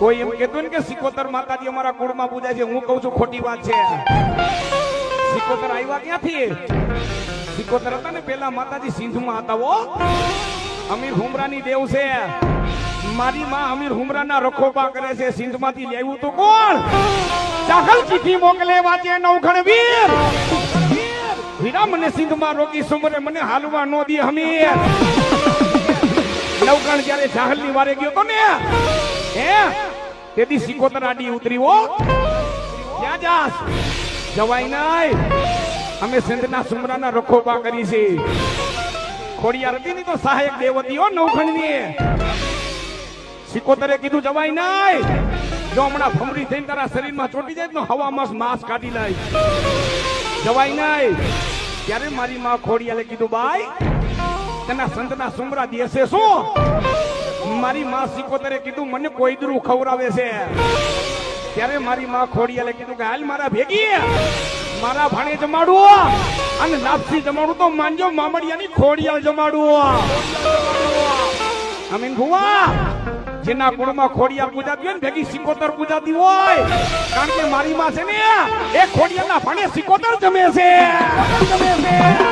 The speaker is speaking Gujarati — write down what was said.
કોઈ એમ કહેતું ને કે સિકોતર માતાજી અમારા કુળમાં પૂજાય છે, હું કહું છું ખોટી વાત છે. સિકોતર આવ્યા ક્યાંથી? સિકોતર હતા ને પેલા માતાજી સિંધમાં હતા ઓ અમીર હુમરાની દેવ છે. મારી માં અમીર હુમરાના રખોપા કરે છે, સિંધમાંથી લેવું તો કોણ? ચાહલ ચીઠી મોકલે, વાંચે નવઘણ વીર. વીરા મને સિંધમાં રોકી, સુમરે મને હાલવા નો દે હમીર નવખણ જ્યારે ચાહલની વારે ગયો તો ને, હે? તેથી સિકોતર આડી ઉતરી હો. ક્યાં જાસ જવાય નહીં. અમે સિંધના સુમરાના રખોપા કરી છે. ખોડિયાર હતી ની તો સહાયક દેવતી હો નવખંડની સિકોતરે કીધું, જવાય નહીં. જો હમણાં ભમરી થઈને તારા શરીરમાં ચોટી જાય તો હવામાં માંસ કાઢી લાય જવાય નહીં. ત્યારે મારી માં ખોડિયાલે કીધું બાઈ તેના સંતના સુમરા દેશે શું? મારી માં સિકોતરે કીધું, મને કોઈ દરું ખવડાવે છે. ત્યારે મારી માં ખોડિયાલે કીધું કે, હાલ મારા ભેગી મારા ભાણે જમાડું અને લાપસી જમાડું તો માનજો, મામડિયાની ખોડિયાલ જમાડું અમીન ભુવા, જેના કુળમાં ખોડિયા પૂજાતી હોય ને, ભેગી સિકોતર પૂજાતી હોય. કારણ કે મારી માં છે ને, એ ખોડિયારના ભાણે સિકોતર જમે છે. જમે છે.